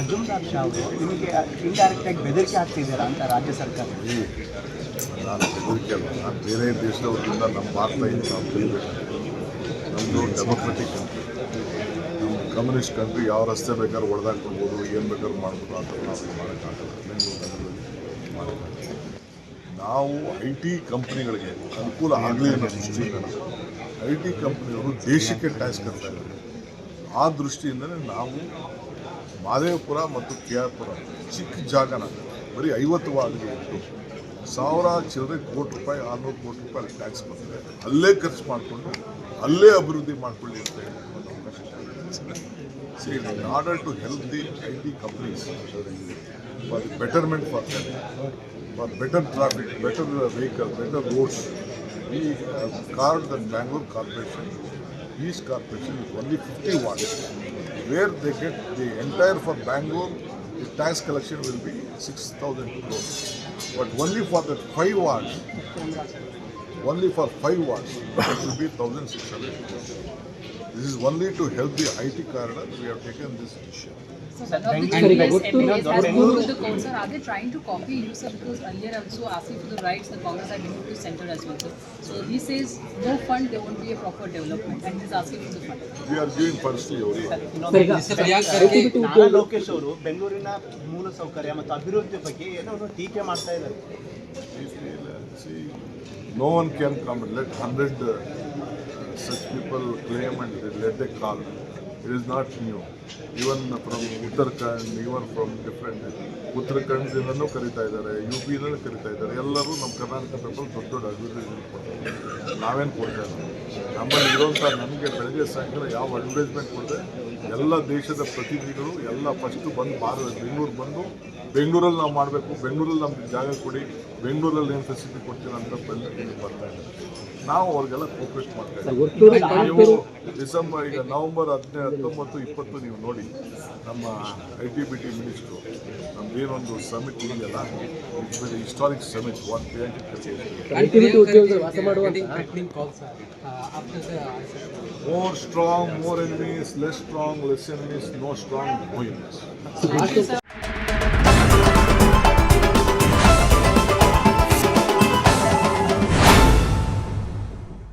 ಮಜುಮ್ದಾರ್ ಶಾ ಅವರು, ನಿಮಗೆ ಇಂಡೈರೆಕ್ಟಾಗಿ ಬೆದರಿಕೆ ಹಾಕ್ತಿದ್ದೀರಾ ಅಂತ ರಾಜ್ಯ ಸರ್ಕಾರ? ನಾನು ಹೆದರಿಕೆ ಅಲ್ಲ, ನಾನು ಬೇರೆ ದೇಶದವರಿಂದ ನಮ್ಮ ಭಾರತ ಇದು ನಾವು ಕಲಿಬೇಕು ನಮ್ಮದು ಡೆಮೊಕ್ರೆಟಿಕ್ ಕಂಟ್ರಿ ನಮ್ಮ ಕಮ್ಯುನಿಸ್ಟ್ ಕಂಟ್ರಿ ಯಾವ ರಸ್ತೆ ಬೇಕಾದ್ರೂ ಹೊಡೆದಾಕ್ಕೊಳ್ಬೋದು ಏನು ಬೇಕಾದ್ರೂ ಮಾಡ್ಬೋದು ಆ ಥರ ನಾವು ಮಾಡೋಕ್ಕಾಗಲ್ಲ. ನಾವು ಐ ಟಿ ಕಂಪ್ನಿಗಳಿಗೆ ಅನುಕೂಲ ಆಗಲಿ ಅನ್ನೋ ದೃಷ್ಟಿಯಿಂದ ಐ ಟಿ ಕಂಪ್ನಿಯವರು ದೇಶಕ್ಕೆ ಟ್ಯಾಕ್ಸ್ ಕಟ್ತಾ ಇದ್ದಾರೆ. ಆ ದೃಷ್ಟಿಯಿಂದಲೇ ನಾವು ಮಾದೇವಪುರ ಮತ್ತು ಕೆ ಆರ್ ಪುರ ಚಿಕ್ಕ ಜಾಗನ. ಬರೀ ಐವತ್ತು ವಾರ್ಡ್ಗೆ ಇಟ್ಟು ಸಾವಿರ ಚಿಲ್ಲರೆ ಕೋಟಿ ರೂಪಾಯಿ ಆರುನೂರು ಕೋಟಿ ರೂಪಾಯಿ ಟ್ಯಾಕ್ಸ್ ಬರ್ತದೆ ಅಲ್ಲೇ ಖರ್ಚು ಮಾಡಿಕೊಂಡು ಅಲ್ಲೇ ಅಭಿವೃದ್ಧಿ ಮಾಡಿಕೊಳ್ಳಿ ಅಂತ ಹೇಳಿ in order to help the I T companies for the betterment for for better traffic better vehicle better roads accord the Bangalore corporation east corporation only fifty 50 wards, where they get the entire for Bangalore, the tax collection will be 6,000 crores. But only for the five wards, only for five wards, it will be 1,600 crores. This is only to help the IT corridor, we have taken this decision. So one of the GPS MPs has Bengaluru- to the court, sir. Are they trying to copy you, sir? Because earlier also asking for the rights, the Congress had moved to center as well, sir. So he says no fund, there won't be a proper development, and he's asking for the fund. We are giving firstly away. Nara Lokesh ಅವರು ಬೆಂಗಳೂರಿನ ಮೂಲ ಸೌಕರ್ಯ ಮತ್ತು ಅಭಿವೃದ್ಧಿ ಬಗ್ಗೆ ಏನೋ ಒಂದು ಟೀಕೆ ಮಾಡ್ತಾ ಇದ್ದಾರೆ See, no one can come let hundred uh, such people claim and let they call. It is not new. Even from Uttarakhand, even from different ಉತ್ತರಾಖಂಡದಿಂದನೂ ಕರಿತಾ ಇದ್ದಾರೆ ಯು ಪಿಯಿಂದಲೂ ಕರಿತಾ ಇದ್ದಾರೆ. ಎಲ್ಲರೂ ನಮ್ಮ ಕರ್ನಾಟಕ ಪೀಪಲ್ ದೊಡ್ಡ ದೊಡ್ಡ ಅಡ್ವರ್ಟೈಸ್ಮೆಂಟ್ ಕೊಡ್ತಾರೆ ನಾವೇನು ಕೊಡ್ತಾ ಇಲ್ಲ. ನಮ್ಮಲ್ಲಿ ಇರುವಂಥ ನಮಗೆ ಬೆಳಗ್ಗೆ ಸಾಯಂಕಾಲ ಯಾವ ಅಡ್ವರ್ಟೈಸ್ಮೆಂಟ್ ಕೊಡದೆ ಎಲ್ಲ ದೇಶದ ಪ್ರತಿನಿಧಿಗಳು ಎಲ್ಲ ಫಸ್ಟು ಬಂದು ಭಾರತ ಬೆಂಗಳೂರು ಬಂದು ಬೆಂಗಳೂರಲ್ಲಿ ನಾವು ಮಾಡಬೇಕು ಬೆಂಗಳೂರಲ್ಲಿ ನಮ್ಗೆ ಜಾಗ ಕೊಡಿ ಬೆಂಗಳೂರಲ್ಲಿ ಏನು ಫೆಸಿಲಿಟಿ ಕೊಡ್ತೀರ ಅಂತ ಬರ್ತಾ ಇದ್ದಾರೆ. ನಾವು ಅವ್ರಿಗೆಲ್ಲ ಕೋಪರೇಟ್ ಮಾಡ್ತಾ ಇದ್ದೀವಿ. ನೀವು ಡಿಸೆಂಬರ್ ಈಗ ನವೆಂಬರ್ ಹದಿನೈದು ಹತ್ತೊಂಬತ್ತು ಇಪ್ಪತ್ತು ನೀವು ನೋಡಿ ನಮ್ಮ I T B T minister ನಮ್ದೇನೊಂದು summit ಇದೆಯಲ್ಲ it's very historic summit one more strong more enemies less strong less enemies no strong no enemies.